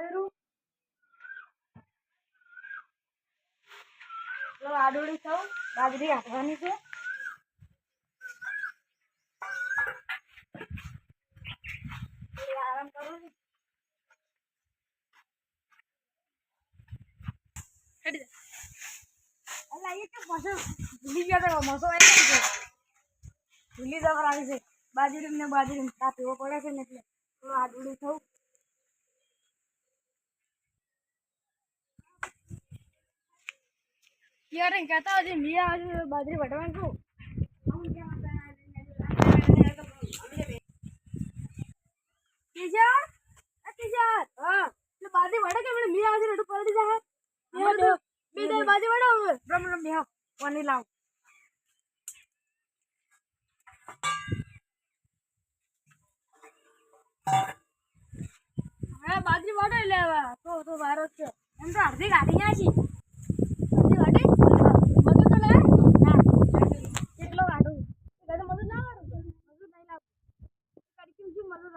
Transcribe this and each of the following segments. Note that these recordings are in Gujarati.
ચલો આડોળી થવું બાજરી હાંકવાની છે. આરામ કરું અલા, એ તો ભૂલી ગયા તો, મસો ભૂલી જવા આવી છે. બાજરી બાજરી તાપ પડે છે ને એટલે. થોડું થવું યાર એમ કહેતા હજી મિયા હજી બાજરી વઢવાનું છું કિશોર એ કિશોર હા. એટલે બાજરી વઢે કે પેલી મિયા હજી રડું પલટી જાય મિયા દે બે દે બાજરી વઢે હવે. રમ રમ મિયા પાણી લાવ. હવે બાજરી વઢે હવે. તો તો વારો છે. એમ તો અડધી કાઢી ગયા છે અડધી કાઢી મજૂર તો લે ના કેટલો કાઢું ગાડું મજૂર ના કાઢું મજૂર નહીં લાવું કાઢી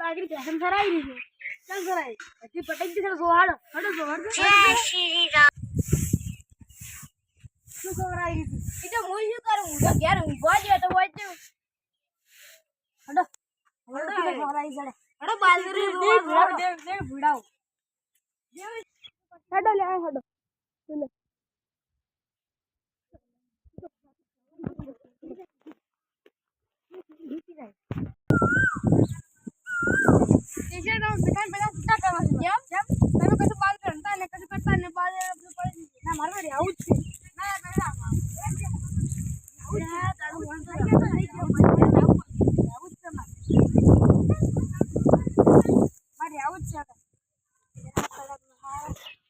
પેલી બાગડી ફેશન રહી છે ચાલ કરાવી. હજી પટાઈ દીધી સોહાડો. હડો સોહાડો શું કરાવી દીધી એ તો હું શું કરું? હું તો ઘેર ઊંઘવા જ હતો હોય તો. હડો હડો ખવડાવી જડે હડો બાજરી દે. ભૂડાવ દે દે ભૂડાવ હડો લે હડો લે ટીચર તો દુકાન પેલા છૂટા કરવા છે કેમ કેમ તમે કશું બાલ કરતા ને કશું કરતા ને બાલ આપણે પડી જઈએ. ના મારે ભાઈ આવું જ છે ના ના ના આવું જ છે તારું મન તો થઈ ગયું થઈ ગયું આવું જ છે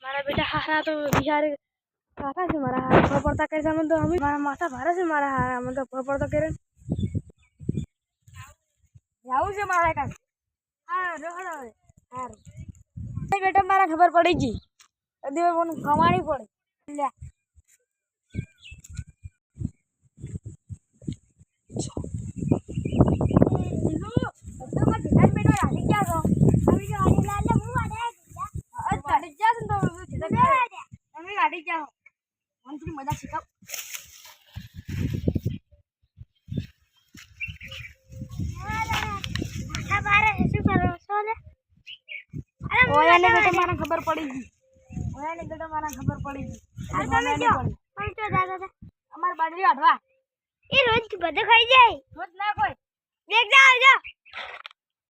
મારે બેટા હારા તો બિહાર કાકા છે, મારા હારા પડતા કરે છે તો અમે મારા માથા ભારે છે, મારા હારા મને તો ખબર પડતા કરે આવું છે મારા કાકા. હા રોહડો હવે. હારું બેટા, મારા ખબર પડી ગઈ. દિવસ મને કમાણી પડે. મજા શીખવ. ઓયાને ખબર પડી ગઈ. ઓયાને બેટા મારા ખબર પડી ગઈ. અમાર બાજરી કાઢવા એ રોજ બધું ખાઈ જાય. રોજ ના કોઈ દેખ જા જા